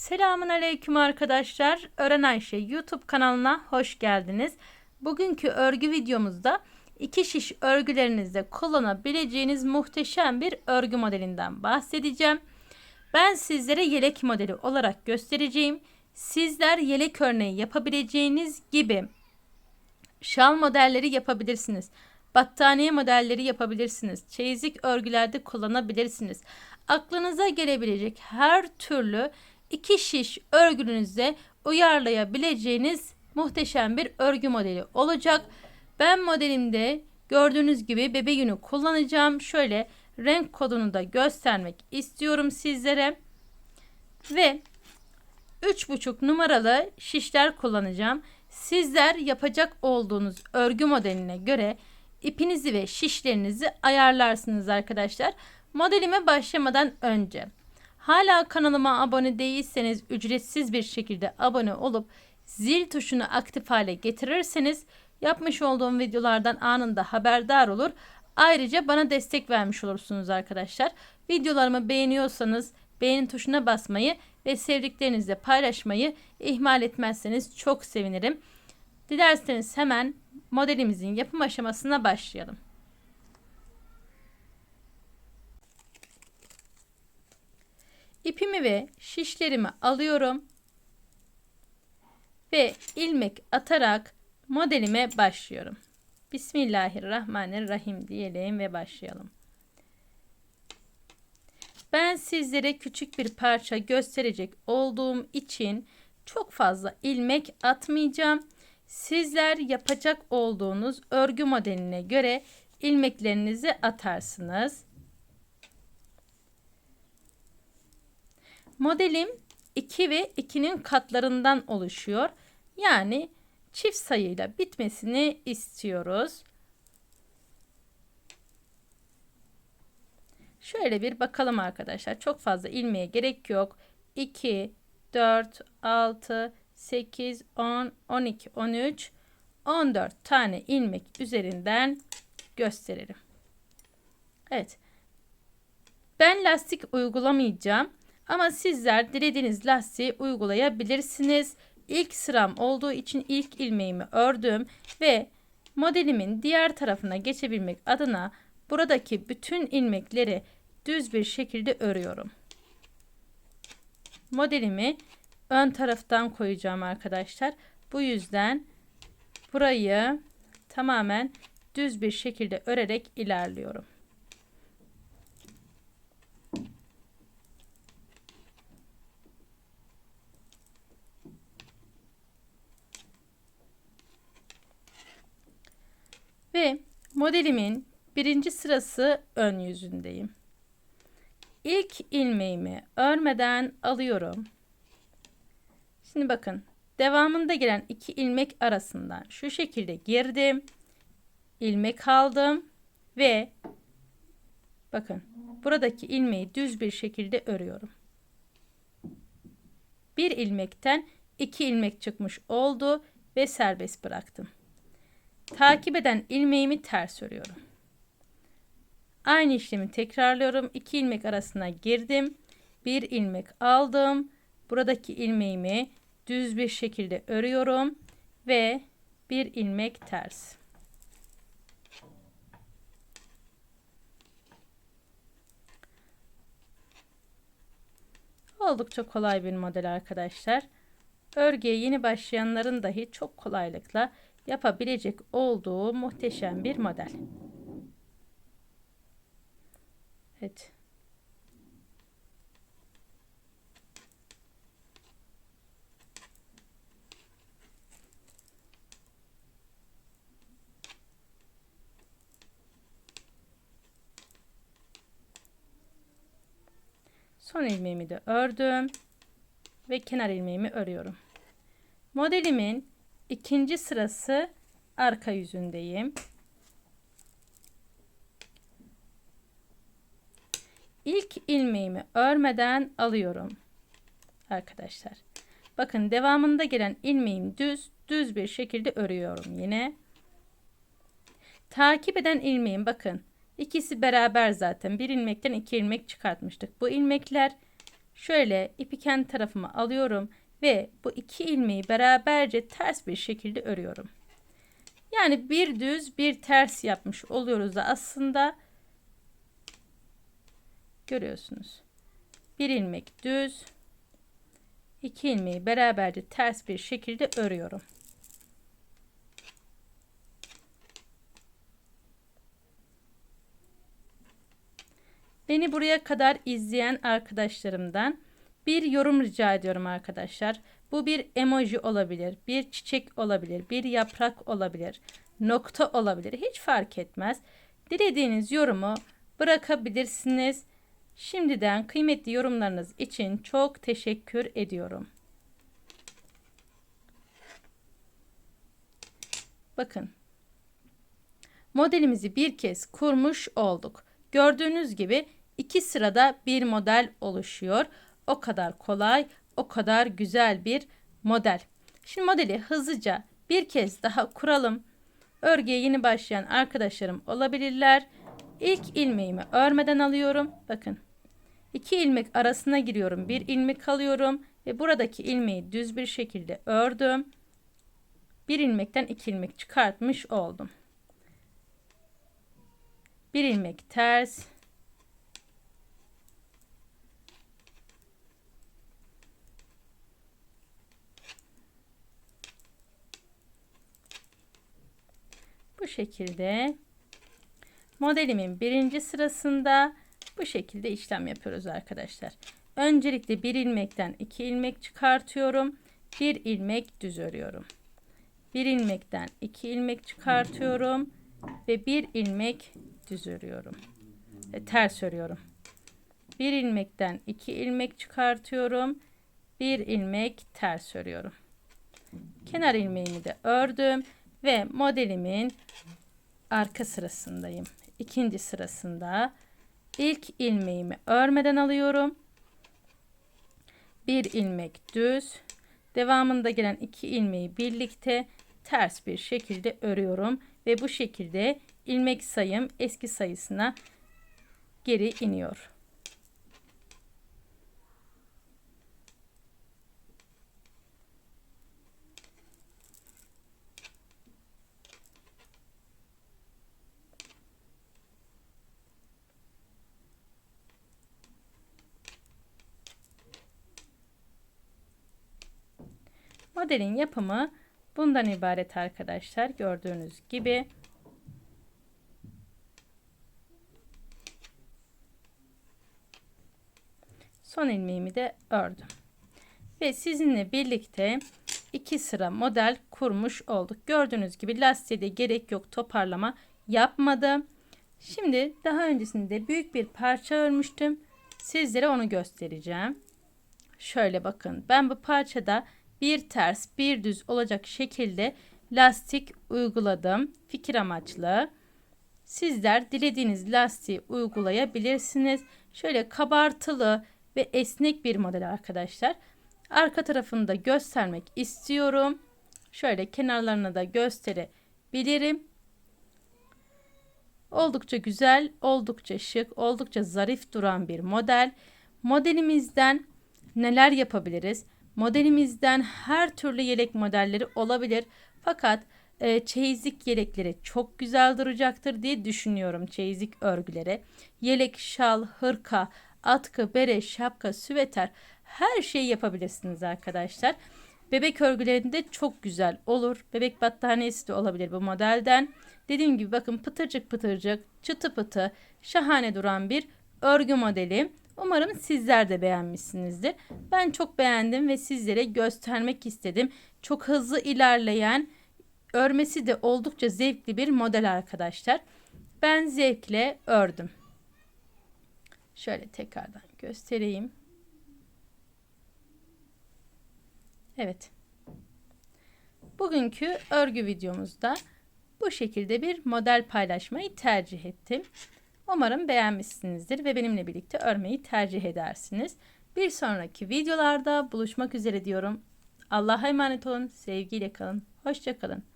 Selamun Aleyküm arkadaşlar. Öğren Ayşe YouTube kanalına hoş geldiniz. Bugünkü örgü videomuzda iki şiş örgülerinizde kullanabileceğiniz muhteşem bir örgü modelinden bahsedeceğim. Ben sizlere yelek modeli olarak göstereceğim. Sizler yelek örneği yapabileceğiniz gibi şal modelleri yapabilirsiniz. Battaniye modelleri yapabilirsiniz. Çeyizlik örgülerde kullanabilirsiniz. Aklınıza gelebilecek her türlü iki şiş örgünüzde uyarlayabileceğiniz muhteşem bir örgü modeli olacak. Ben modelimde gördüğünüz gibi bebe yünü kullanacağım. Şöyle renk kodunu da göstermek istiyorum sizlere. Ve 3,5 numaralı şişler kullanacağım. Sizler yapacak olduğunuz örgü modeline göre ipinizi ve şişlerinizi ayarlarsınız arkadaşlar. Modelime başlamadan önce hala kanalıma abone değilseniz ücretsiz bir şekilde abone olup zil tuşunu aktif hale getirirseniz yapmış olduğum videolardan anında haberdar olur. Ayrıca bana destek vermiş olursunuz arkadaşlar. Videolarımı beğeniyorsanız beğeni tuşuna basmayı ve sevdiklerinizle paylaşmayı ihmal etmezseniz çok sevinirim. Dilerseniz hemen modelimizin yapım aşamasına başlayalım. İpimi ve şişlerimi alıyorum ve ilmek atarak modelime başlıyorum. Bismillahirrahmanirrahim diyelim ve başlayalım. Ben sizlere küçük bir parça gösterecek olduğum için çok fazla ilmek atmayacağım. Sizler yapacak olduğunuz örgü modeline göre ilmeklerinizi atarsınız. Modelim 2 ve 2'nin katlarından oluşuyor. Yani çift sayıyla bitmesini istiyoruz. Şöyle bir bakalım arkadaşlar. Çok fazla ilmeğe gerek yok. 2, 4, 6, 8, 10, 12, 13, 14 tane ilmek üzerinden gösterelim. Evet. Ben lastik uygulamayacağım. Ama sizler dilediğiniz lastiği uygulayabilirsiniz. İlk sıram olduğu için ilk ilmeğimi ördüm ve modelimin diğer tarafına geçebilmek adına buradaki bütün ilmekleri düz bir şekilde örüyorum. Modelimi ön taraftan koyacağım arkadaşlar. Bu yüzden burayı tamamen düz bir şekilde örerek ilerliyorum. Ve modelimin birinci sırası ön yüzündeyim. İlk ilmeğimi örmeden alıyorum. Şimdi bakın devamında gelen iki ilmek arasından şu şekilde girdim. ilmek aldım ve bakın buradaki ilmeği düz bir şekilde örüyorum. Bir ilmekten iki ilmek çıkmış oldu ve serbest bıraktım. Takip eden ilmeğimi ters örüyorum. Aynı işlemi tekrarlıyorum. 2 ilmek arasına girdim. Bir ilmek aldım. Buradaki ilmeğimi düz bir şekilde örüyorum ve bir ilmek ters. Oldukça kolay bir model arkadaşlar. Örgüye yeni başlayanların dahi çok kolaylıkla yapabilecek olduğu muhteşem bir model. Evet. Son ilmeğimi de ördüm ve kenar ilmeğimi örüyorum. Modelimin ikinci sırası arka yüzündeyim. İlk ilmeğimi örmeden alıyorum. Arkadaşlar. Bakın devamında gelen ilmeğim düz, düz bir şekilde örüyorum yine. Takip eden ilmeğim bakın. ikisi beraber zaten. Bir ilmekten iki ilmek çıkartmıştık. Bu ilmekler Şöyle ipi kendi tarafıma alıyorum ve bu iki ilmeği beraberce ters bir şekilde örüyorum. Yani bir düz bir ters yapmış oluyoruz da aslında görüyorsunuz. Bir ilmek düz, iki ilmeği beraberce ters bir şekilde örüyorum. Beni buraya kadar izleyen arkadaşlarımdan bir yorum rica ediyorum arkadaşlar. Bu bir emoji olabilir, bir çiçek olabilir, bir yaprak olabilir, nokta olabilir. Hiç fark etmez. Dilediğiniz yorumu bırakabilirsiniz. Şimdiden kıymetli yorumlarınız için çok teşekkür ediyorum. Bakın. Modelimizi bir kez kurmuş olduk. Gördüğünüz gibi iki sırada bir model oluşuyor. O kadar kolay, o kadar güzel bir model. Şimdi modeli hızlıca bir kez daha kuralım. Örgüye yeni başlayan arkadaşlarım olabilirler. İlk ilmeğimi örmeden alıyorum. Bakın. iki ilmek arasına giriyorum. Bir ilmek alıyorum ve buradaki ilmeği düz bir şekilde ördüm. Bir ilmekten iki ilmek çıkartmış oldum. Bir ilmek ters, şekilde modelimin birinci sırasında bu şekilde işlem yapıyoruz arkadaşlar. Öncelikle bir ilmekten iki ilmek çıkartıyorum. Bir ilmek düz örüyorum. Bir ilmekten iki ilmek çıkartıyorum ve bir ilmek düz örüyorum. E, ters örüyorum. Bir ilmekten iki ilmek çıkartıyorum. Bir ilmek ters örüyorum. Kenar ilmeğimi de ördüm ve modelimin arka sırasındayım. İkinci sırasında ilk ilmeğimi örmeden alıyorum. Bir ilmek düz. Devamında gelen iki ilmeği birlikte ters bir şekilde örüyorum ve bu şekilde ilmek sayım eski sayısına geri iniyor. Modelin yapımı bundan ibaret arkadaşlar. Gördüğünüz gibi. Son ilmeğimi de ördüm. Ve sizinle birlikte iki sıra model kurmuş olduk. Gördüğünüz gibi lastiğe de gerek yok toparlama yapmadım. Şimdi daha öncesinde büyük bir parça örmüştüm. Sizlere onu göstereceğim. Şöyle bakın ben bu parçada bir ters bir düz olacak şekilde lastik uyguladım. Fikir amaçlı. Sizler dilediğiniz lastiği uygulayabilirsiniz. Şöyle kabartılı ve esnek bir model arkadaşlar. Arka tarafını da göstermek istiyorum. Şöyle kenarlarını da gösterebilirim. Oldukça güzel, oldukça şık, oldukça zarif duran bir model. Modelimizden neler yapabiliriz? Modelimizden her türlü yelek modelleri olabilir. Fakat e, çeyizlik yelekleri çok güzel duracaktır diye düşünüyorum çeyizlik örgüleri. Yelek, şal, hırka, atkı, bere, şapka, süveter her şeyi yapabilirsiniz arkadaşlar. Bebek örgülerinde çok güzel olur. Bebek battaniyesi de olabilir bu modelden. Dediğim gibi bakın pıtırcık pıtırcık, çıtı pıtı, şahane duran bir örgü modeli. Umarım sizler de beğenmişsinizdir. Ben çok beğendim ve sizlere göstermek istedim. Çok hızlı ilerleyen, örmesi de oldukça zevkli bir model arkadaşlar. Ben zevkle ördüm. Şöyle tekrardan göstereyim. Evet. Bugünkü örgü videomuzda bu şekilde bir model paylaşmayı tercih ettim. Umarım beğenmişsinizdir ve benimle birlikte örmeyi tercih edersiniz. Bir sonraki videolarda buluşmak üzere diyorum. Allah'a emanet olun, sevgiyle kalın, hoşçakalın.